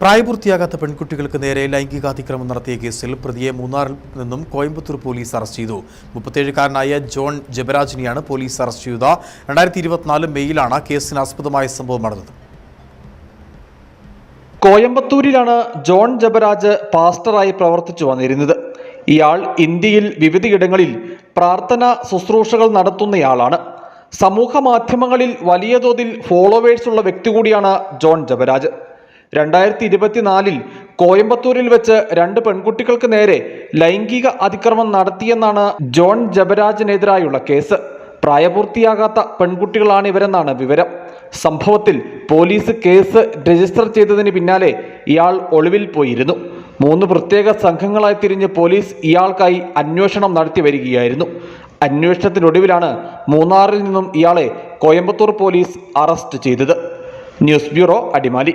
പ്രായപൂർത്തിയാകാത്ത പെൺകുട്ടികൾക്ക് നേരെ ലൈംഗികാതിക്രമം നടത്തിയ കേസിൽ പ്രതിയെ മൂന്നാറിൽ നിന്നും കോയമ്പത്തൂർ പോലീസ് അറസ്റ്റ് ചെയ്തു. മുപ്പത്തേഴുകാരനായ ജോൺ ജബരാജിനെയാണ് പോലീസ് അറസ്റ്റ് ചെയ്തത്. രണ്ടായിരത്തി ഇരുപത്തിനാല് മെയ്യിലാണ് കേസിന് ആസ്പദമായ സംഭവം നടന്നത്. കോയമ്പത്തൂരിലാണ് ജോൺ ജബരാജ് പാസ്റ്ററായി പ്രവർത്തിച്ചു വന്നിരുന്നത്. ഇയാൾ ഇന്ത്യയിൽ വിവിധയിടങ്ങളിൽ പ്രാർത്ഥന ശുശ്രൂഷകൾ നടത്തുന്നയാളാണ്. സമൂഹ മാധ്യമങ്ങളിൽ വലിയ തോതിൽ ഫോളോവേഴ്സ് ഉള്ള വ്യക്തി കൂടിയാണ് ജോൺ ജബരാജ്. രണ്ടായിരത്തി ഇരുപത്തിനാലിൽ കോയമ്പത്തൂരിൽ വെച്ച് രണ്ട് പെൺകുട്ടികൾക്ക് നേരെ ലൈംഗിക അതിക്രമം നടത്തിയെന്നാണ് ജോൺ ജബരാജിനെതിരായുള്ള കേസ്. പ്രായപൂർത്തിയാകാത്ത പെൺകുട്ടികളാണ് ഇവരെന്നാണ് വിവരം. സംഭവത്തിൽ പോലീസ് കേസ് രജിസ്റ്റർ ചെയ്തതിന് പിന്നാലെ ഇയാൾ ഒളിവിൽ പോയിരുന്നു. മൂന്ന് പ്രത്യേക സംഘങ്ങളായി തിരിഞ്ഞ് പോലീസ് ഇയാൾക്കായി അന്വേഷണം നടത്തി വരികയായിരുന്നു. അന്വേഷണത്തിനൊടുവിലാണ് മൂന്നാറിൽ നിന്നും ഇയാളെ കോയമ്പത്തൂർ പോലീസ് അറസ്റ്റ് ചെയ്തത്. News bureau Adimali.